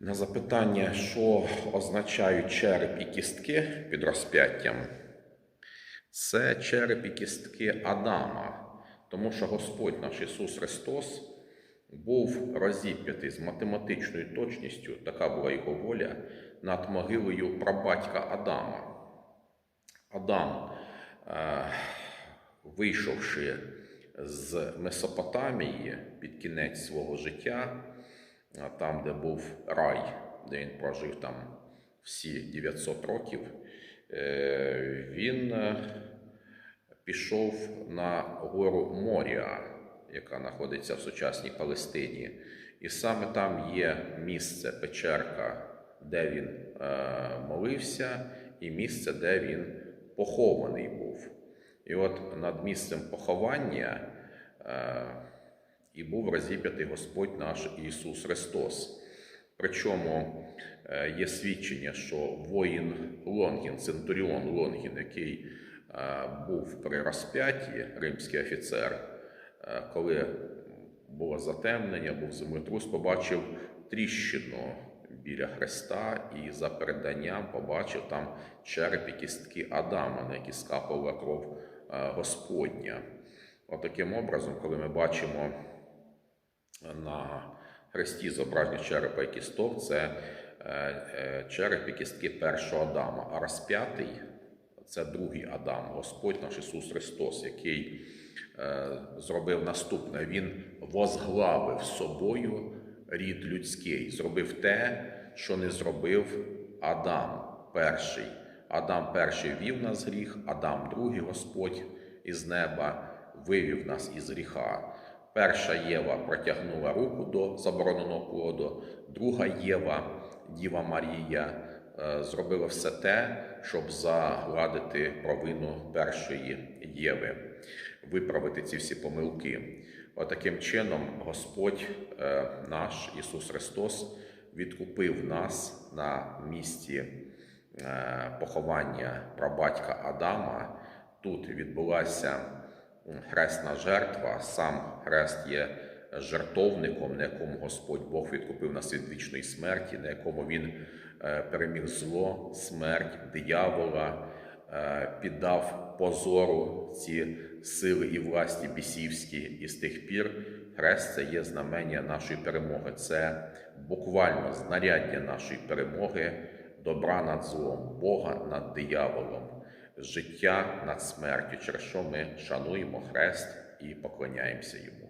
На запитання, що означають череп і кістки під розп'яттям, це череп і кістки Адама, тому що Господь наш Ісус Христос був розіп'ятий з математичною точністю, така була його воля, над могилою прабатька Адама. Адам, е, вийшовши з Месопотамії під кінець свого життя, там, де був рай, де він прожив там всі 900 років, е, він е, пішов на гору Морія, яка знаходиться в сучасній Палестині. І саме там є місце, печерка, де він е, молився, і місце, де він похований був. І от над місцем поховання і був розіп'ятий Господь наш Ісус Христос. Причому е, є свідчення, що воїн Лонгін, центуріон Лонгін, який е, був при розп'ятті, римський офіцер, е, коли було затемнення, був землетрус, побачив тріщину біля Христа і за переданням побачив там череп і кістки Адама, на які скапала кров Господня. Отаким образом, коли ми бачимо на хресті зображення черепа і кісток, це е, е, череп і кістки першого Адама, а розп'ятий це другий Адам, Господь наш Ісус Христос, який е, зробив наступне. Він возглавив собою рід людський, зробив те, що не зробив Адам перший. Адам перший вів нас гріх, Адам другий Господь із неба вивів нас із гріха. Перша Єва протягнула руку до забороненого плоду, друга Єва, Діва Марія, е, зробила все те, щоб загладити провину першої Єви, виправити ці всі помилки. Отаким чином Господь е, наш Ісус Христос відкупив нас на місці е, поховання прабатька Адама. Тут відбулася хресна жертва, сам хрест є жертовником, на якому Господь Бог відкупив нас від вічної смерті, на якому Він е, переміг зло, смерть, диявола, е, піддав позору ці сили і власті бісівські, і з тих пір хрест це є знамення нашої перемоги. Це буквально знаряддя нашої перемоги, добра над злом, Бога над дияволом життя над смертю, через що ми шануємо хрест і поклоняємося йому.